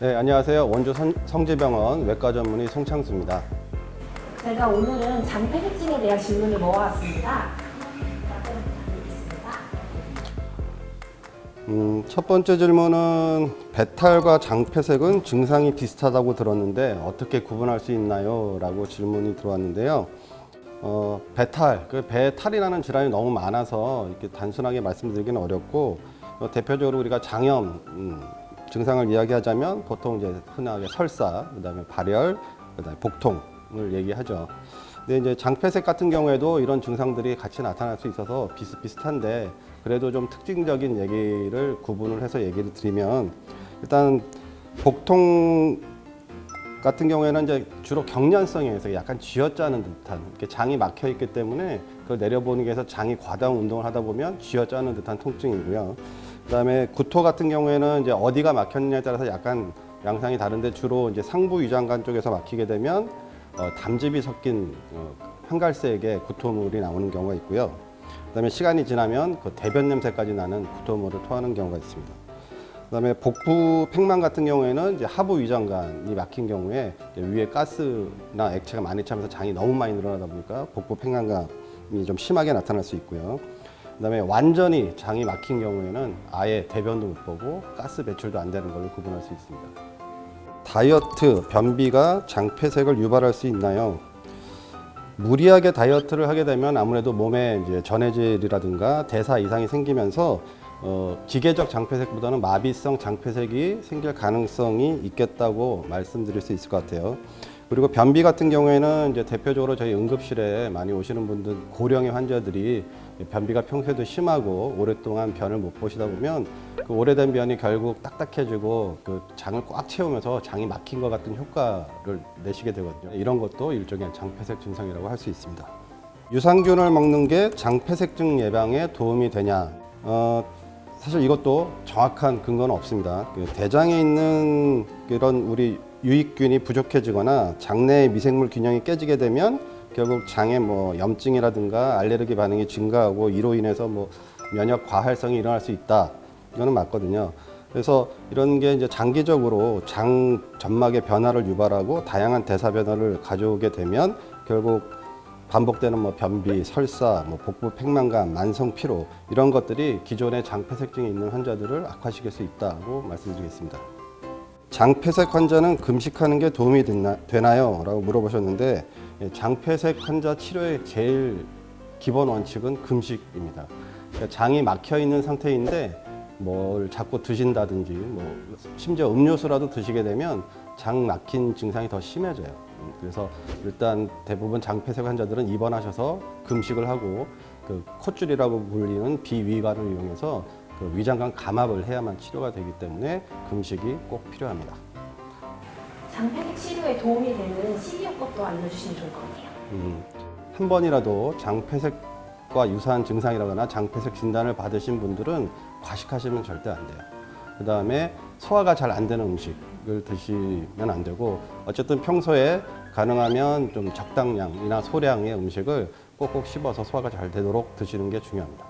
네, 안녕하세요. 원주 선- 성지병원 외과 전문의 송창수입니다. 제가 오늘은 장폐색증에 대한 질문을 모아왔습니다. 음, 첫 번째 질문은 배탈과 장폐색은 증상이 비슷하다고 들었는데 어떻게 구분할 수 있나요? 라고 질문이 들어왔는데요. 어, 배탈, 그 배탈이라는 질환이 너무 많아서 이렇게 단순하게 말씀드리기는 어렵고 어, 대표적으로 우리가 장염 음, 증상을 이야기하자면 보통 이제 흔하게 설사, 그다음에 발열, 그다음에 복통을 얘기하죠. 근데 이제 장폐색 같은 경우에도 이런 증상들이 같이 나타날 수 있어서 비슷비슷한데 그래도 좀 특징적인 얘기를 구분을 해서 얘기를 드리면 일단 복통 같은 경우에는 이제 주로 경련성에 의해서 약간 쥐어짜는 듯한 장이 막혀 있기 때문에 그걸 내려보는 게 해서 장이 과다한 운동을 하다 보면 쥐어짜는 듯한 통증이고요. 그다음에 구토 같은 경우에는 이제 어디가 막혔느냐에 따라서 약간 양상이 다른데 주로 이제 상부 위장관 쪽에서 막히게 되면 어, 담즙이 섞인 어, 한갈색의 구토물이 나오는 경우가 있고요. 그다음에 시간이 지나면 그 대변 냄새까지 나는 구토물을 토하는 경우가 있습니다. 그다음에 복부 팽만 같은 경우에는 이제 하부 위장관이 막힌 경우에 위에 가스나 액체가 많이 차면서 장이 너무 많이 늘어나다 보니까 복부 팽만감이 좀 심하게 나타날 수 있고요. 그다음에 완전히 장이 막힌 경우에는 아예 대변도 못 보고 가스 배출도 안 되는 걸로 구분할 수 있습니다. 다이어트, 변비가 장폐색을 유발할 수 있나요? 무리하게 다이어트를 하게 되면 아무래도 몸에 이제 전해질이라든가 대사 이상이 생기면서 어, 기계적 장폐색보다는 마비성 장폐색이 생길 가능성이 있겠다고 말씀드릴 수 있을 것 같아요. 그리고 변비 같은 경우에는 이제 대표적으로 저희 응급실에 많이 오시는 분들 고령의 환자들이 변비가 평소에도 심하고 오랫동안 변을 못 보시다 보면 그 오래된 변이 결국 딱딱해지고 그 장을 꽉 채우면서 장이 막힌 것 같은 효과를 내시게 되거든요. 이런 것도 일종의 장폐색 증상이라고 할 수 있습니다. 유산균을 먹는 게 장폐색증 예방에 도움이 되냐? 어, 사실 이것도 정확한 근거는 없습니다. 그 대장에 있는 이런 우리 유익균이 부족해지거나 장내의 미생물 균형이 깨지게 되면 결국 장에 뭐 염증이라든가 알레르기 반응이 증가하고 이로 인해서 뭐 면역 과활성이 일어날 수 있다. 이거는 맞거든요. 그래서 이런 게 이제 장기적으로 장 점막의 변화를 유발하고 다양한 대사 변화를 가져오게 되면 결국 반복되는 뭐 변비, 설사, 뭐 복부 팽만감, 만성 피로 이런 것들이 기존의 장폐색증이 있는 환자들을 악화시킬 수 있다고 말씀드리겠습니다. 장폐색 환자는 금식하는 게 도움이 됐나, 되나요? 라고 물어보셨는데 예, 장폐색 환자 치료의 제일 기본 원칙은 금식입니다. 그러니까 장이 막혀 있는 상태인데 뭘 자꾸 드신다든지 뭐 심지어 음료수라도 드시게 되면 장 막힌 증상이 더 심해져요. 음, 그래서 일단 대부분 장폐색 환자들은 입원하셔서 금식을 하고 그 콧줄이라고 불리는 비위관을 이용해서 그 위장관 감압을 해야만 치료가 되기 때문에 금식이 꼭 필요합니다. 장폐색 치료에 도움이 되는 식이요법도 알려주시면 좋을 것 같아요. 음, 한 번이라도 장폐색과 유사한 증상이라거나 장폐색 진단을 받으신 분들은 과식하시면 절대 안 돼요. 그 다음에 소화가 잘 안 되는 음식을 드시면 안 되고 어쨌든 평소에 가능하면 좀 적당량이나 소량의 음식을 꼭꼭 씹어서 소화가 잘 되도록 드시는 게 중요합니다.